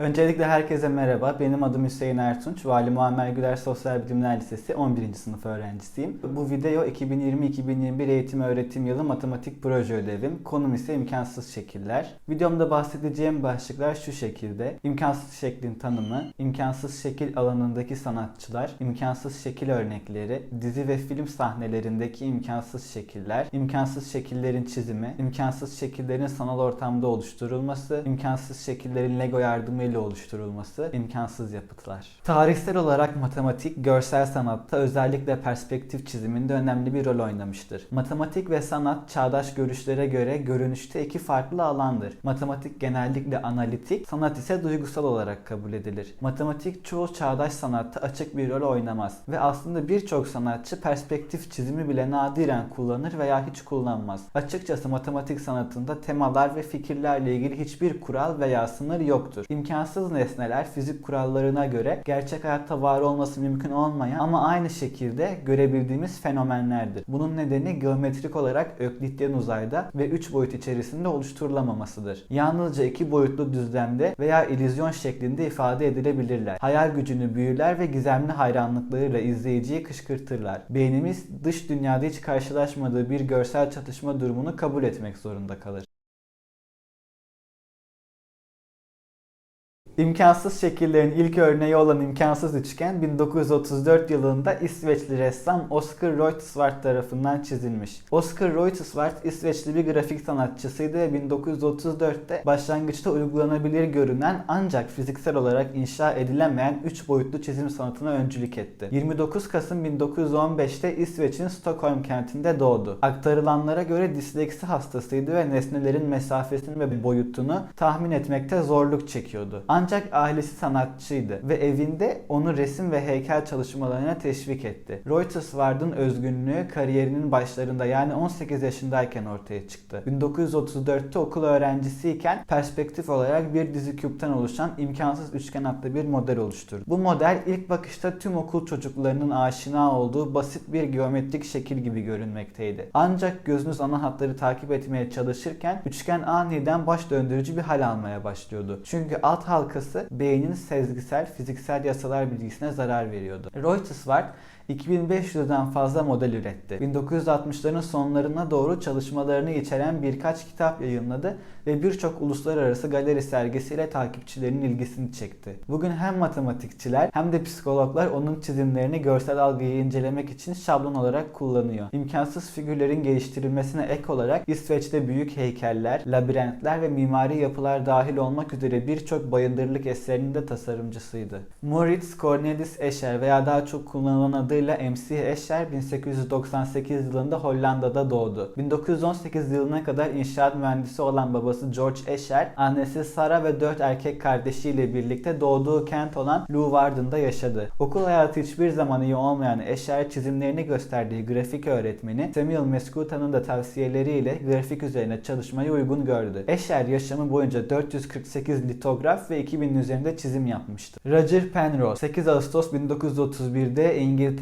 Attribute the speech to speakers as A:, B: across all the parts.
A: Öncelikle herkese merhaba. Benim adım Hüseyin Ertunç. Vali Muammer Güler Sosyal Bilimler Lisesi 11. sınıf öğrencisiyim. Bu video 2020-2021 eğitim öğretim yılı matematik proje ödevim. Konum ise imkansız şekiller. Videomda bahsedeceğim başlıklar şu şekilde. İmkansız şeklin tanımı, imkansız şekil alanındaki sanatçılar, imkansız şekil örnekleri, dizi ve film sahnelerindeki imkansız şekiller, imkansız şekillerin çizimi, imkansız şekillerin sanal ortamda oluşturulması, imkansız şekillerin Lego yardımıyla oluşturulması, imkansız yapıtlar. Tarihsel olarak matematik, görsel sanatta özellikle perspektif çiziminde önemli bir rol oynamıştır. Matematik ve sanat çağdaş görüşlere göre görünüşte iki farklı alandır. Matematik genellikle analitik, sanat ise duygusal olarak kabul edilir. Matematik çoğu çağdaş sanatta açık bir rol oynamaz ve aslında birçok sanatçı perspektif çizimi bile nadiren kullanır veya hiç kullanmaz. Açıkçası matematik sanatında temalar ve fikirlerle ilgili hiçbir kural veya sınır yoktur. İmkansız nesneler fizik kurallarına göre gerçek hayatta var olması mümkün olmayan ama aynı şekilde görebildiğimiz fenomenlerdir. Bunun nedeni geometrik olarak öklityen uzayda ve 3 boyut içerisinde oluşturulamamasıdır. Yalnızca iki boyutlu düzlemde veya illüzyon şeklinde ifade edilebilirler. Hayal gücünü büyüler ve gizemli hayranlıklarıyla izleyiciyi kışkırtırlar. Beynimiz dış dünyada hiç karşılaşmadığı bir görsel çatışma durumunu kabul etmek zorunda kalır. İmkansız şekillerin ilk örneği olan imkansız üçgen 1934 yılında İsveçli ressam Oscar Reuterswärd tarafından çizilmiş. Oscar Reuterswärd İsveçli bir grafik sanatçısıydı ve 1934'te başlangıçta uygulanabilir görünen ancak fiziksel olarak inşa edilemeyen 3 boyutlu çizim sanatına öncülük etti. 29 Kasım 1915'te İsveç'in Stockholm kentinde doğdu. Aktarılanlara göre disleksi hastasıydı ve nesnelerin mesafesini ve boyutunu tahmin etmekte zorluk çekiyordu. Ancak ailesi sanatçıydı ve evinde onu resim ve heykel çalışmalarına teşvik etti. Reuterswärd'ın özgünlüğü kariyerinin başlarında yani 18 yaşındayken ortaya çıktı. 1934'te okul öğrencisiyken perspektif olarak bir dizi küpten oluşan imkansız üçgen adlı bir model oluşturdu. Bu model ilk bakışta tüm okul çocuklarının aşina olduğu basit bir geometrik şekil gibi görünmekteydi. Ancak gözünüz ana hatları takip etmeye çalışırken üçgen aniden baş döndürücü bir hal almaya başlıyordu. Çünkü alt halkası beynin sezgisel, fiziksel yasalar bilgisine zarar veriyordu. Reuterswärd 2500'den fazla model üretti. 1960'ların sonlarına doğru çalışmalarını içeren birkaç kitap yayınladı ve birçok uluslararası galeri sergisiyle takipçilerinin ilgisini çekti. Bugün hem matematikçiler hem de psikologlar onun çizimlerini görsel algıyı incelemek için şablon olarak kullanıyor. İmkansız figürlerin geliştirilmesine ek olarak İsveç'te büyük heykeller, labirentler ve mimari yapılar dahil olmak üzere birçok bayındırlık eserinin de tasarımcısıydı. Moritz Cornelis Escher veya daha çok kullanılan adıyla MC Escher 1898 yılında Hollanda'da doğdu. 1918 yılına kadar inşaat mühendisi olan babası George Escher, annesi Sara ve 4 erkek kardeşiyle birlikte doğduğu kent olan Leeuwarden'da yaşadı. Okul hayatı hiçbir zaman iyi olmayan Escher çizimlerini gösterdiği grafik öğretmeni Samuel Mescuta'nın da tavsiyeleriyle grafik üzerine çalışmayı uygun gördü. Escher yaşamı boyunca 448 litograf ve 2000'in üzerinde çizim yapmıştı. Roger Penrose 8 Ağustos 1931'de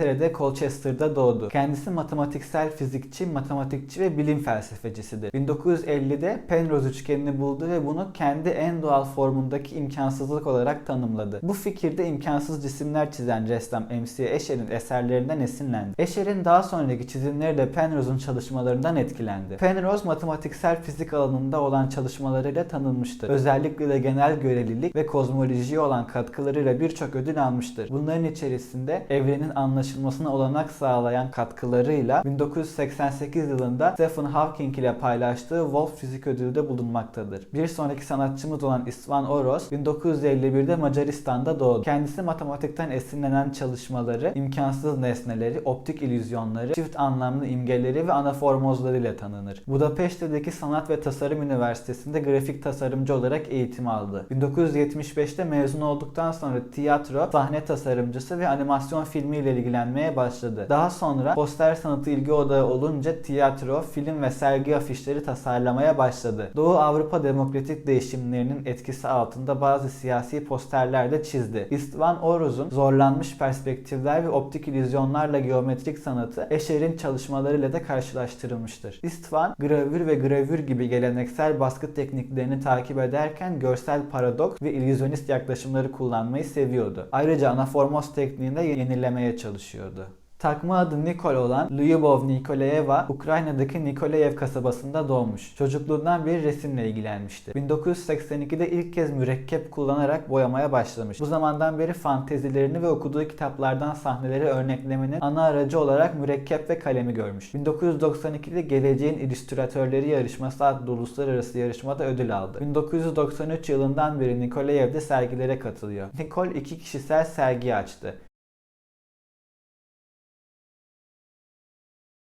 A: İngiltere'de Colchester'da doğdu. Kendisi matematiksel fizikçi, matematikçi ve bilim felsefecisidir. 1950'de Penrose üçgenini buldu ve bunu kendi en doğal formundaki imkansızlık olarak tanımladı. Bu fikirde imkansız cisimler çizen ressam M.C. Escher'in eserlerinden esinlendi. Escher'in daha sonraki çizimleri de Penrose'un çalışmalarından etkilendi. Penrose matematiksel fizik alanında olan çalışmalarıyla tanınmıştır. Özellikle de genel görelilik ve kozmolojiye olan katkılarıyla birçok ödül almıştır. Bunların içerisinde evrenin anlaşılmasına olanak sağlayan katkılarıyla 1988 yılında Stephen Hawking ile paylaştığı Wolf Fizik Ödülü de bulunmaktadır. Bir sonraki sanatçımız olan Isvan Oros 1951'de Macaristan'da doğdu. Kendisi matematikten esinlenen çalışmaları, imkansız nesneleri, optik illüzyonları, çift anlamlı imgeleri ve anaformozları ile tanınır. Budapeşte'deki Sanat ve Tasarım Üniversitesi'nde grafik tasarımcı olarak eğitim aldı. 1975'te mezun olduktan sonra tiyatro, sahne tasarımcısı ve animasyon filmi ile ilgilenen ilgilenmeye başladı. Daha sonra poster sanatı ilgi odağı olunca tiyatro, film ve sergi afişleri tasarlamaya başladı. Doğu Avrupa demokratik değişimlerinin etkisi altında bazı siyasi posterler de çizdi. Istvan Oruz'un zorlanmış perspektifler ve optik illüzyonlarla geometrik sanatı Escher'in çalışmalarıyla da karşılaştırılmıştır. Istvan, gravür ve gravür gibi geleneksel baskı tekniklerini takip ederken görsel paradoks ve illüzyonist yaklaşımları kullanmayı seviyordu. Ayrıca anaformos tekniğinde yenilemeye çalışıyordu. Takma adı Nikol olan Lyubov Nikolayeva, Ukrayna'daki Nikolayev kasabasında doğmuş. Çocukluğundan beri resimle ilgilenmişti. 1982'de ilk kez mürekkep kullanarak boyamaya başlamış. Bu zamandan beri fantezilerini ve okuduğu kitaplardan sahneleri örneklemenin ana aracı olarak mürekkep ve kalemi görmüş. 1992'de Geleceğin İllüstratörleri Yarışması adlı uluslararası yarışmada ödül aldı. 1993 yılından beri Nikolayev'de sergilere katılıyor. Nikol iki kişisel sergi açtı.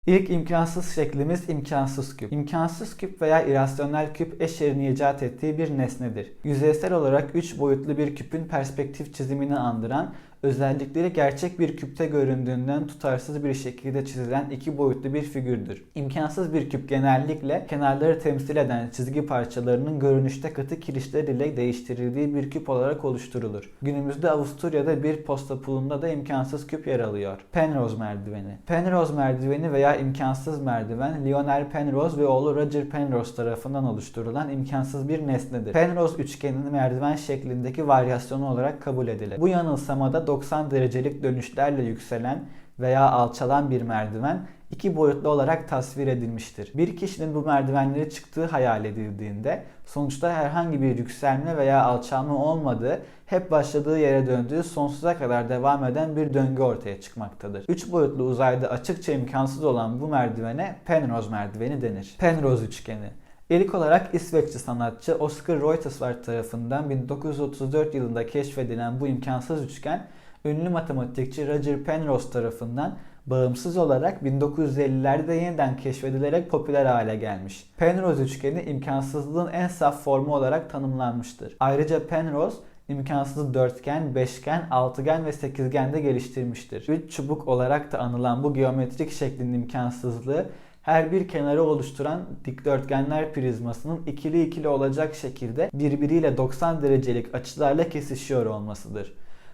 A: İlk imkansız şeklimiz imkansız küp. İmkansız küp veya irasyonel küp Escher'in icat ettiği bir nesnedir. Yüzeysel olarak 3 boyutlu bir küpün perspektif çizimini andıran özellikleri gerçek bir küpte göründüğünden tutarsız bir şekilde çizilen iki boyutlu bir figürdür. İmkansız bir küp genellikle kenarları temsil eden çizgi parçalarının görünüşte katı kirişler ile değiştirildiği bir küp olarak oluşturulur. Günümüzde Avusturya'da bir posta pulunda da imkansız küp yer alıyor. Penrose merdiveni. Penrose merdiveni veya imkansız merdiven Lionel Penrose ve oğlu Roger Penrose tarafından oluşturulan imkansız bir nesnedir. Penrose üçgeninin merdiven şeklindeki varyasyonu olarak kabul edilir. Bu yanılsamada 90 derecelik dönüşlerle yükselen veya alçalan bir merdiven iki boyutlu olarak tasvir edilmiştir. Bir kişinin bu merdivenleri çıktığı hayal edildiğinde sonuçta herhangi bir yükselme veya alçalma olmadığı, hep başladığı yere döndüğü sonsuza kadar devam eden bir döngü ortaya çıkmaktadır. Üç boyutlu uzayda açıkça imkansız olan bu merdivene Penrose merdiveni denir. Penrose üçgeni İlk olarak İsveçli sanatçı Oscar Reuterswärd tarafından 1934 yılında keşfedilen bu imkansız üçgen ünlü matematikçi Roger Penrose tarafından bağımsız olarak 1950'lerde yeniden keşfedilerek popüler hale gelmiş. Penrose üçgeni imkansızlığın en saf formu olarak tanımlanmıştır. Ayrıca Penrose imkansız dörtgen, beşgen, altıgen ve sekizgen de geliştirmiştir. Üç çubuk olarak da anılan bu geometrik şeklin imkansızlığı her bir kenarı oluşturan dikdörtgenler prizmasının ikili ikili olacak şekilde birbiriyle 90 derecelik açılarla kesişiyor olmasıdır.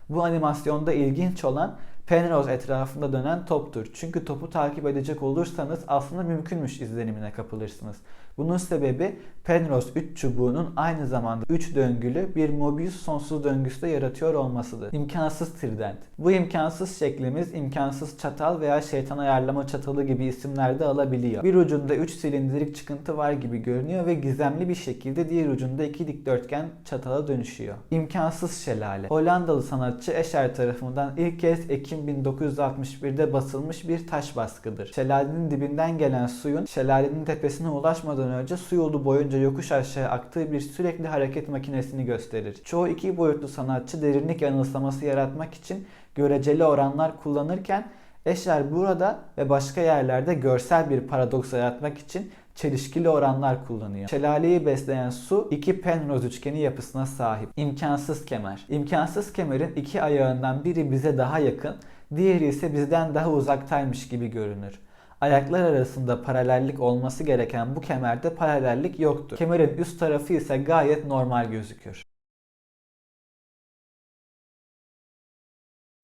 A: Bu animasyonda ilginç olan Penrose etrafında dönen toptur. Çünkü topu takip edecek olursanız aslında mümkünmüş izlenimine kapılırsınız. Bunun sebebi Penrose 3 çubuğunun aynı zamanda 3 döngülü bir Mobius sonsuz döngüsü de yaratıyor olmasıdır. İmkansız trident. Bu imkansız şeklimiz imkansız çatal veya şeytan ayarlama çatalı gibi isimler de alabiliyor. Bir ucunda 3 silindirik çıkıntı var gibi görünüyor ve gizemli bir şekilde diğer ucunda iki dikdörtgen çatala dönüşüyor. İmkansız şelale. Hollandalı sanatçı Escher tarafından ilk kez Ekim 1961'de basılmış bir taş baskıdır. Şelalenin dibinden gelen suyun şelalenin tepesine ulaşmadan önce su yolu boyunca yokuş aşağı aktığı bir sürekli hareket makinesini gösterir. Çoğu iki boyutlu sanatçı derinlik yanılsaması yaratmak için göreceli oranlar kullanırken Escher burada ve başka yerlerde görsel bir paradoks yaratmak için çelişkili oranlar kullanıyor. Şelaleyi besleyen su iki Penrose üçgeni yapısına sahip. İmkansız kemer. İmkansız kemerin iki ayağından biri bize daha yakın, diğeri ise bizden daha uzaktaymış gibi görünür. Ayaklar arasında paralellik olması gereken bu kemerde paralellik yoktur. Kemerin üst tarafı ise gayet normal gözükür.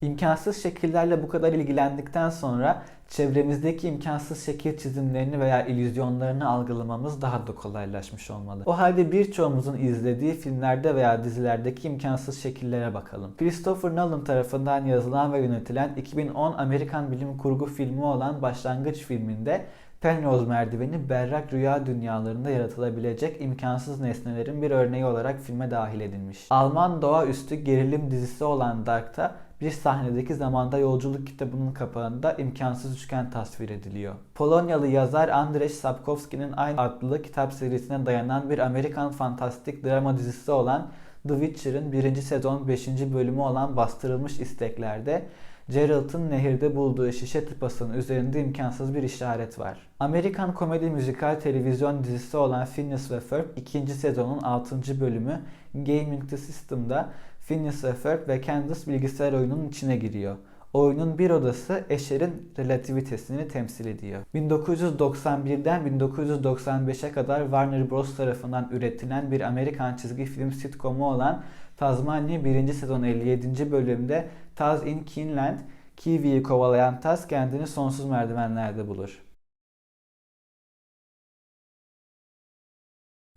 A: İmkansız şekillerle bu kadar ilgilendikten sonra çevremizdeki imkansız şekil çizimlerini veya illüzyonlarını algılamamız daha da kolaylaşmış olmalı. O halde birçoğumuzun izlediği filmlerde veya dizilerdeki imkansız şekillere bakalım. Christopher Nolan tarafından yazılan ve yönetilen 2010 Amerikan bilim kurgu filmi olan Başlangıç filminde Penrose merdiveni berrak rüya dünyalarında yaratılabilecek imkansız nesnelerin bir örneği olarak filme dahil edilmiş. Alman doğaüstü gerilim dizisi olan Dark'ta bir sahnedeki zamanda yolculuk kitabının kapağında imkansız üçgen tasvir ediliyor. Polonyalı yazar Andrzej Sapkowski'nin aynı adlı kitap serisine dayanan bir Amerikan fantastik drama dizisi olan The Witcher'ın 1. sezon 5. bölümü olan Bastırılmış İstekler'de Geralt'ın nehirde bulduğu şişe tıpasının üzerinde imkansız bir işaret var. Amerikan komedi müzikal televizyon dizisi olan Phineas ve Ferb 2. sezonun 6. bölümü Gaming the System'da Phineas ve Ferb ve Candace bilgisayar oyununun içine giriyor. Oyunun bir odası Escher'in relativitesini temsil ediyor. 1991'den 1995'e kadar Warner Bros. tarafından üretilen bir Amerikan çizgi film sitcomu olan Tazmanya 1. sezon 57. bölümde Taz in Keenland, Kiwi'yi kovalayan Taz kendini sonsuz merdivenlerde bulur.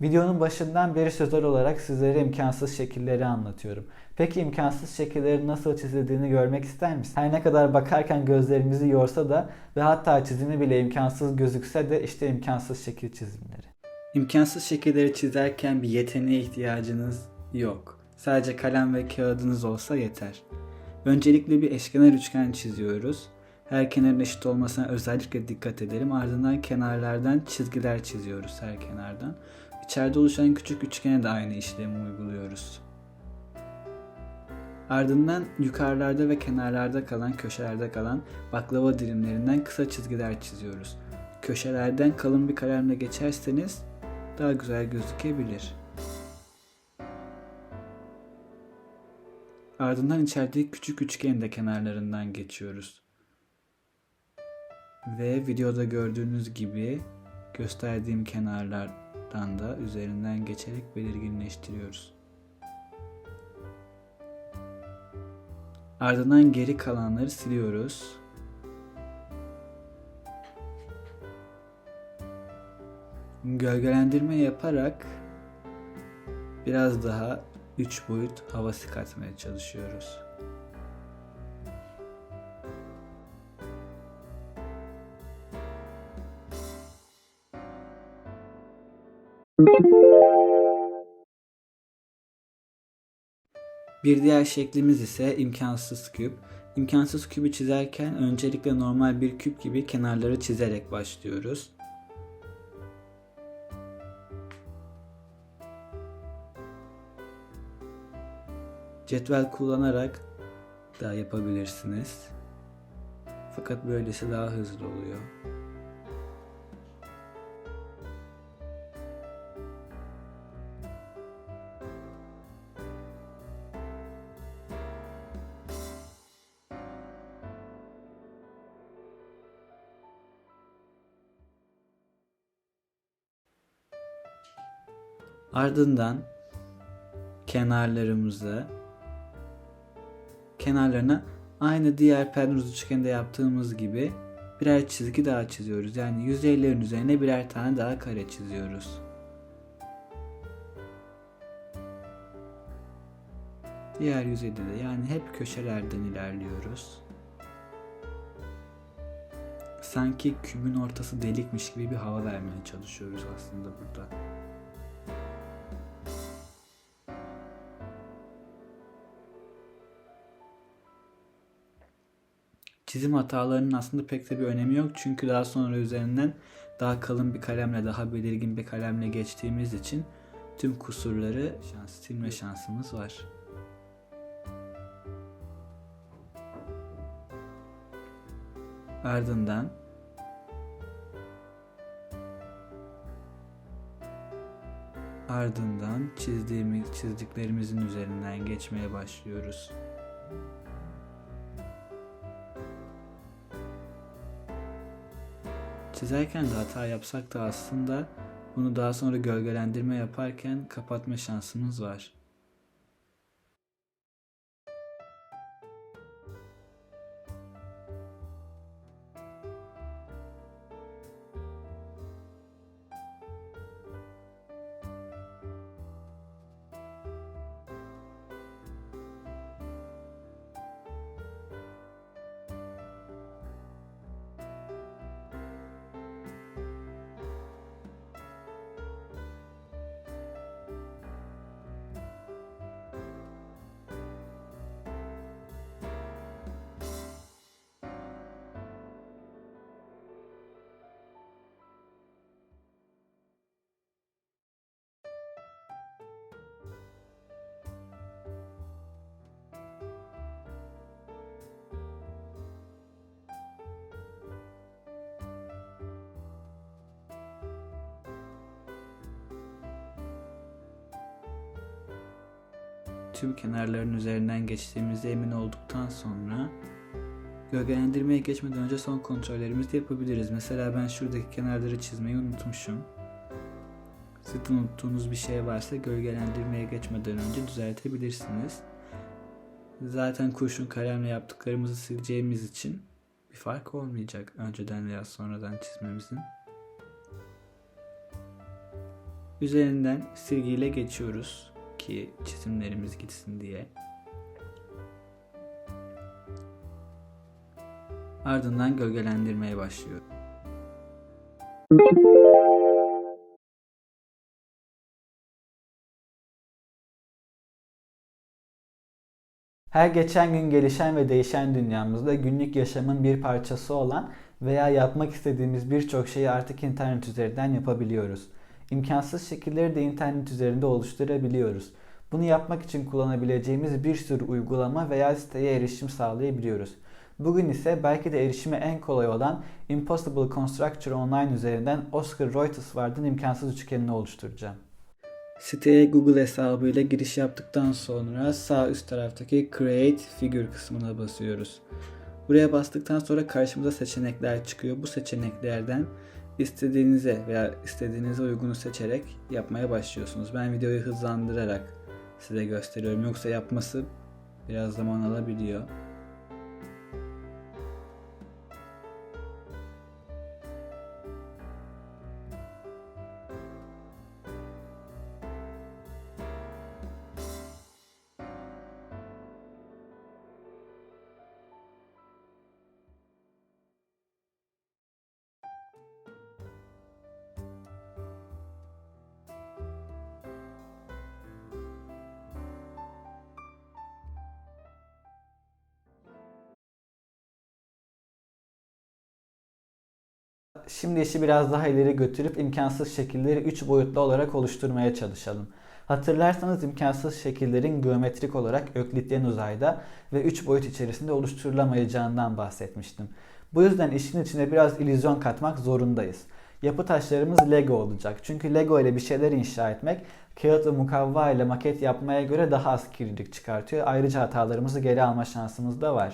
A: Videonun başından beri sözel olarak sizlere imkansız şekilleri anlatıyorum. Peki imkansız şekillerin nasıl çizildiğini görmek ister misin? Her ne kadar bakarken gözlerimizi yorsa da ve hatta çizimi bile imkansız gözükse de işte imkansız şekil çizimleri. İmkansız şekilleri çizerken bir yeteneğe ihtiyacınız yok. Sadece kalem ve kağıdınız olsa yeter. Öncelikle bir eşkenar üçgen çiziyoruz. Her kenarın eşit olmasına özellikle dikkat edelim. Ardından kenarlardan çizgiler çiziyoruz her kenardan. İçeride oluşan küçük üçgene de aynı işlemi uyguluyoruz. Ardından yukarılarda ve kenarlarda kalan, köşelerde kalan baklava dilimlerinden kısa çizgiler çiziyoruz. Köşelerden kalın bir kalemle geçerseniz daha güzel gözükebilir. Ardından içerideki küçük üçgenin de kenarlarından geçiyoruz. Ve videoda gördüğünüz gibi gösterdiğim kenarlardan da üzerinden geçerek belirginleştiriyoruz. Ardından geri kalanları siliyoruz. Gölgelendirme yaparak biraz daha 3 boyut havası katmaya çalışıyoruz. Bir diğer şeklimiz ise imkansız küp. İmkansız kübü çizerken öncelikle normal bir küp gibi kenarları çizerek başlıyoruz. Cetvel kullanarak da yapabilirsiniz. Fakat böylesi daha hızlı oluyor. Ardından kenarlarımızı kenarlarına aynı diğer Penrose üçgeninde yaptığımız gibi birer çizgi daha çiziyoruz. Yani yüzeylerin üzerine birer tane daha kare çiziyoruz. Diğer yüzeyde de yani hep köşelerden ilerliyoruz. Sanki kübün ortası delikmiş gibi bir hava vermeye çalışıyoruz aslında burada. Çizim hatalarının aslında pek de bir önemi yok. Çünkü daha sonra üzerinden daha kalın bir kalemle, daha belirgin bir kalemle geçtiğimiz için tüm kusurları şans, silme şansımız var. Ardından ardından çizdiğimiz çizdiklerimizin üzerinden geçmeye başlıyoruz. Çizerken de hata yapsak da aslında bunu daha sonra gölgelendirme yaparken kapatma şansımız var. Tüm kenarların üzerinden geçtiğimizde emin olduktan sonra Gölgelendirmeye geçmeden önce son kontrollerimizi yapabiliriz. Mesela ben şuradaki kenarları çizmeyi unutmuşum. Siz unuttuğunuz bir şey varsa gölgelendirmeye geçmeden önce düzeltebilirsiniz. Zaten kurşun kalemle yaptıklarımızı sileceğimiz için bir fark olmayacak önceden veya sonradan çizmemizin. Üzerinden silgiyle geçiyoruz ki çizimlerimiz gitsin diye. Ardından gölgelendirmeye başlıyor. Her geçen gün gelişen ve değişen dünyamızda günlük yaşamın bir parçası olan veya yapmak istediğimiz birçok şeyi artık internet üzerinden yapabiliyoruz. İmkansız şekilleri de internet üzerinde oluşturabiliyoruz. Bunu yapmak için kullanabileceğimiz bir sürü uygulama veya siteye erişim sağlayabiliyoruz. Bugün ise belki de erişimi en kolay olan Impossible Constructor Online üzerinden Oscar Reutersward'ın imkansız üçgenini oluşturacağım. Siteye Google hesabıyla giriş yaptıktan sonra sağ üst taraftaki Create Figure kısmına basıyoruz. Buraya bastıktan sonra karşımıza seçenekler çıkıyor. Bu seçeneklerden istediğinize veya istediğinize uygunu seçerek yapmaya başlıyorsunuz. Ben videoyu hızlandırarak size gösteriyorum. Yoksa yapması biraz zaman alabiliyor. Şimdi işi biraz daha ileri götürüp imkansız şekilleri 3 boyutlu olarak oluşturmaya çalışalım. Hatırlarsanız imkansız şekillerin geometrik olarak öklityen uzayda ve 3 boyut içerisinde oluşturulamayacağından bahsetmiştim. Bu yüzden işin içine biraz illüzyon katmak zorundayız. Yapı taşlarımız Lego olacak. Çünkü Lego ile bir şeyler inşa etmek kağıt ve mukavva ile maket yapmaya göre daha az kirlilik çıkartıyor. Ayrıca hatalarımızı geri alma şansımız da var.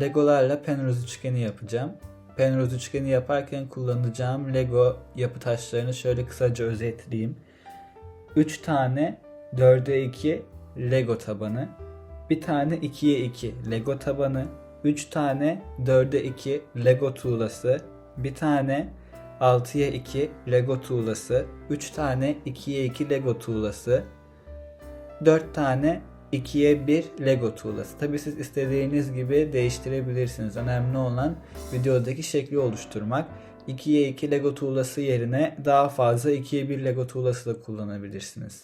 A: Legolarla Penrose üçgeni yapacağım. Penrose üçgeni yaparken kullanacağım Lego yapı taşlarını şöyle kısaca özetleyeyim. 3 tane 4'e 2 Lego tabanı, bir tane 2'ye 2 Lego tabanı, 3 tane 4'e 2 Lego tuğlası, bir tane 6'ya 2 Lego tuğlası, 3 tane 2'ye 2 Lego tuğlası, 4 tane 2'ye 1 Lego tuğlası. Tabi siz istediğiniz gibi değiştirebilirsiniz. Önemli olan videodaki şekli oluşturmak. 2'ye 2 Lego tuğlası yerine daha fazla 2'ye 1 Lego tuğlası da kullanabilirsiniz.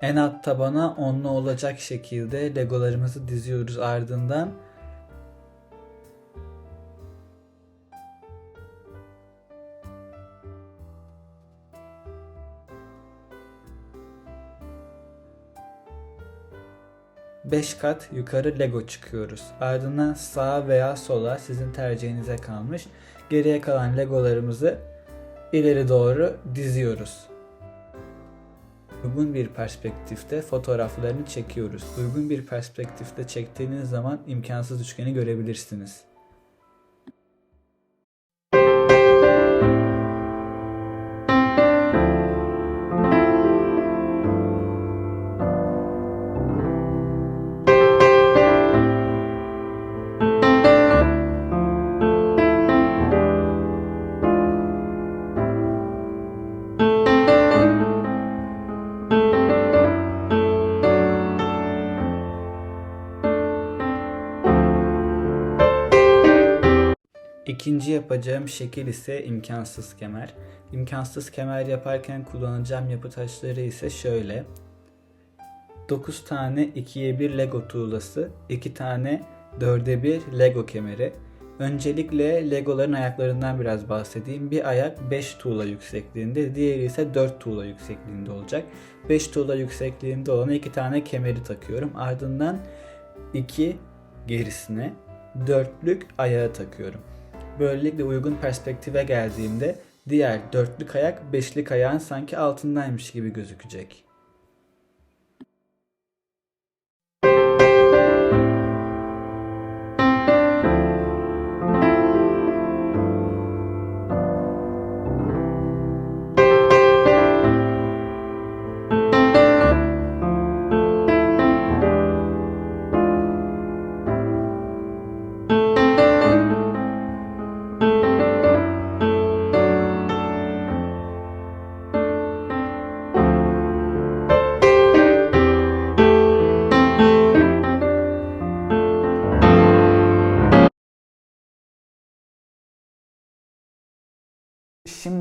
A: En alt tabana onlu olacak şekilde Legolarımızı diziyoruz ardından 5 kat yukarı Lego çıkıyoruz. Ardından sağa veya sola sizin tercihinize kalmış. Geriye kalan Legolarımızı ileri doğru diziyoruz. Uygun bir perspektifte fotoğraflarını çekiyoruz. Uygun bir perspektifte çektiğiniz zaman imkansız üçgeni görebilirsiniz. Yapacağım şekil ise imkansız kemer. İmkansız kemer yaparken kullanacağım yapı taşları ise şöyle. 9 tane 2'ye 1 Lego tuğlası, 2 tane 4'e 1 Lego kemeri. Öncelikle Legoların ayaklarından biraz bahsedeyim. Bir ayak 5 tuğla yüksekliğinde, diğeri ise 4 tuğla yüksekliğinde olacak. 5 tuğla yüksekliğinde olan iki tane kemeri takıyorum. Ardından 2 gerisine dörtlük ayağı takıyorum. Böylelikle uygun perspektive geldiğimde diğer dörtlük ayak beşlik ayağın sanki altındaymış gibi gözükecek.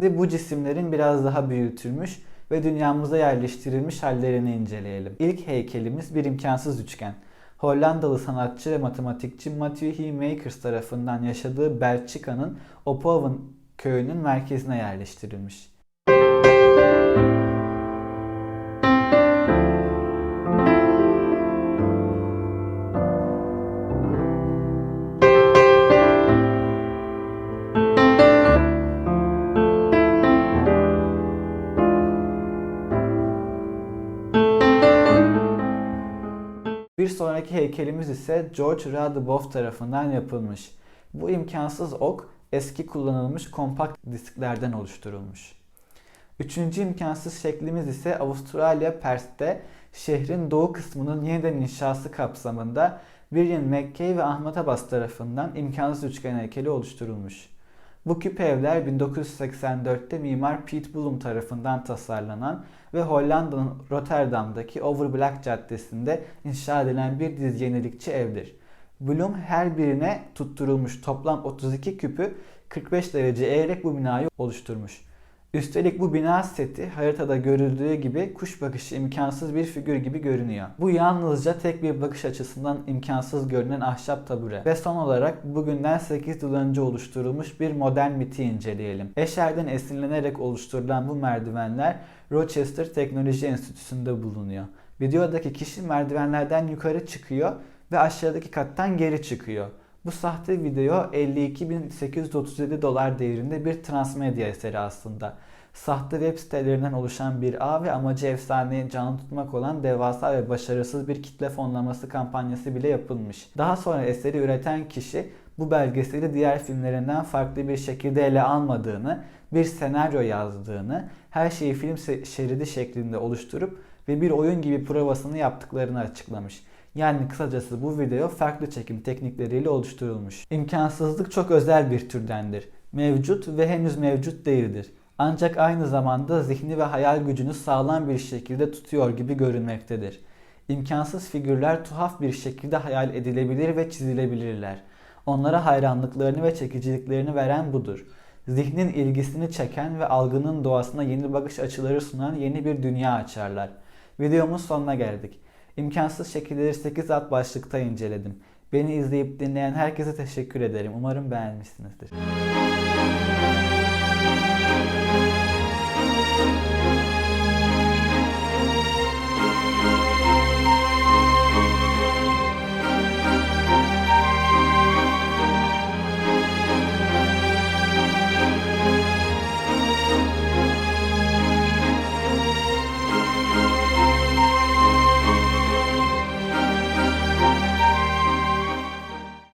A: Şimdi bu cisimlerin biraz daha büyütülmüş ve dünyamıza yerleştirilmiş hallerini inceleyelim. İlk heykelimiz bir imkansız üçgen. Hollandalı sanatçı ve matematikçi Matthew H. Makers tarafından yaşadığı Belçika'nın Opoven köyünün merkezine yerleştirilmiş. Heykelimiz ise George Radeboff tarafından yapılmış. Bu imkansız ok eski kullanılmış kompakt disklerden oluşturulmuş. Üçüncü imkansız şeklimiz ise Avustralya Perth'te şehrin doğu kısmının yeniden inşası kapsamında William McKay ve Ahmet Abbas tarafından imkansız üçgen heykeli oluşturulmuş. Bu küp evler 1984'te mimar Piet Bloem tarafından tasarlanan ve Hollanda'nın Rotterdam'daki Overblack Caddesi'nde inşa edilen bir dizi yenilikçi evdir. Bloem her birine tutturulmuş toplam 32 küpü 45 derece eğerek bu binayı oluşturmuş. Üstelik bu bina seti haritada görüldüğü gibi kuş bakışı imkansız bir figür gibi görünüyor. Bu yalnızca tek bir bakış açısından imkansız görünen ahşap tabure. Ve son olarak bugünden 8 yıl önce oluşturulmuş bir modern miti inceleyelim. Escher'den esinlenerek oluşturulan bu merdivenler Rochester Teknoloji Enstitüsü'nde bulunuyor. Videodaki kişi merdivenlerden yukarı çıkıyor ve aşağıdaki kattan geri çıkıyor. Bu sahte video 52.837 dolar değerinde bir transmedya eseri aslında. Sahte web sitelerinden oluşan bir ağ ve amacı efsaneyi canlı tutmak olan devasa ve başarısız bir kitle fonlaması kampanyası bile yapılmış. Daha sonra eseri üreten kişi bu belgeseli diğer filmlerinden farklı bir şekilde ele almadığını, bir senaryo yazdığını, her şeyi film şeridi şeklinde oluşturup ve bir oyun gibi provasını yaptıklarını açıklamış. Yani kısacası bu video farklı çekim teknikleriyle oluşturulmuş. İmkansızlık çok özel bir türdendir. Mevcut ve henüz mevcut değildir. Ancak aynı zamanda zihni ve hayal gücünü sağlam bir şekilde tutuyor gibi görünmektedir. İmkansız figürler tuhaf bir şekilde hayal edilebilir ve çizilebilirler. Onlara hayranlıklarını ve çekiciliklerini veren budur. Zihnin ilgisini çeken ve algının doğasına yeni bakış açıları sunan yeni bir dünya açarlar. Videomuz sonuna geldik. İmkansız şekilleri 8 alt başlıkta inceledim. Beni izleyip dinleyen herkese teşekkür ederim. Umarım beğenmişsinizdir.